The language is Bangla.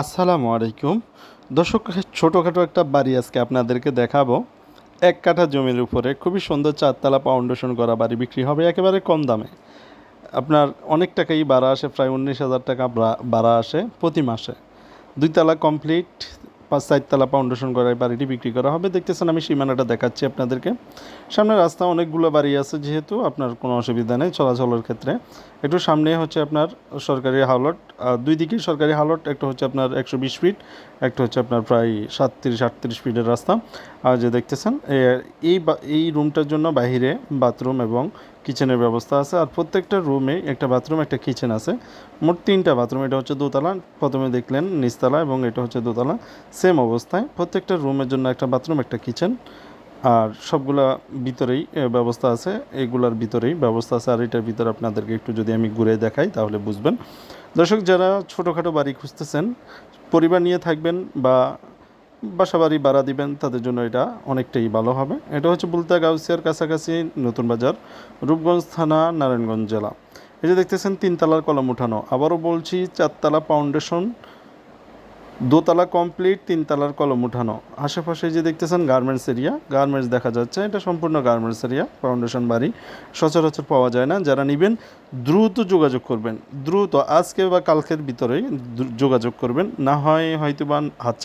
আসসালামু আলাইকুম। দর্শক, ছোটোখাটো একটা বাড়ি আজকে আপনাদেরকে দেখাবো। এক কাঠা জমির উপরে খুবই সুন্দর চারতলা ফাউন্ডেশন করা বাড়ি বিক্রি হবে একেবারে কম দামে। আপনার অনেক টাকাই বাড়া আসে, প্রায় উনিশ হাজার টাকা বাড়া আসে প্রতি মাসে। দুই দুইতলা কমপ্লিট পাঁচ চারতলা ফাউন্ডেশন করা বাড়িটি বিক্রি করা হবে। দেখতেছেন আমি সীমানাটা দেখাচ্ছি আপনাদেরকে। সামনে রাস্তা অনেকগুলো বাড়ি আছে, যেহেতু আপনার কোনো অসুবিধা নেই চলাচলের ক্ষেত্রে। একটু সামনে হচ্ছে আপনার সরকারি আর দুই দিকে সরকারি হালট, একটা হচ্ছে আপনার একশো বিশ ফিট একটা হচ্ছে আপনার প্রায় সাতত্রিশ, আটত্রিশ ফিটের রাস্তা। আর যে দেখতেছেন এই এই রুমটার জন্য বাইরে বাথরুম এবং কিচেনের ব্যবস্থা আছে। আর প্রত্যেকটা রুমে একটা বাথরুম, একটা কিচেন আছে। মোট তিনটা বাথরুম। এটা হচ্ছে দোতলা। প্রথমে দেখলেন নিচতলা এবং এটা হচ্ছে দোতলা। সেম অবস্থায় প্রত্যেকটা রুমের জন্য একটা বাথরুম, একটা কিচেন। আর সবগুলা ভিতরেই ব্যবস্থা আছে। এগুলার ভিতরেই ব্যবস্থা আছে। আর এটার ভিতরে আপনাদেরকে একটু যদি আমি ঘুরে দেখাই তাহলে বুঝবেন। দর্শক, যারা ছোটোখাটো বাড়ি খুঁজতেছেন, পরিবার নিয়ে থাকবেন বা বাসা বাড়ি ভাড়া দিবেন, তাদের জন্য এটা অনেকটাই ভালো হবে। এটা হচ্ছে বুলতা গাউসিয়ার কাছাকাছি নতুন বাজার রূপগঞ্জ থানা, নারায়ণগঞ্জ জেলা। এই যে দেখতেছেন, তিনতলার কলম উঠানো। আবারও বলছি, চারতলা ফাউন্ডেশন, দোতলা কমপ্লিট, তিনতলার কলম উঠানো। আশেপাশে যে দেখতেছেন, গার্মেন্টস এরিয়া। গার্মেন্টস দেখা যাচ্ছে, এটা সম্পূর্ণ গার্মেন্টস এরিয়া, ফাউন্ডেশন বাড়ি। সচরাচর পাওয়া যায় না। যারা নেবেন, দ্রুত যোগাযোগ করবেন। দ্রুত আজকে বা কালকের ভিতরেই যোগাযোগ করবেন। না হয় হয়তো বা হাতছাড়া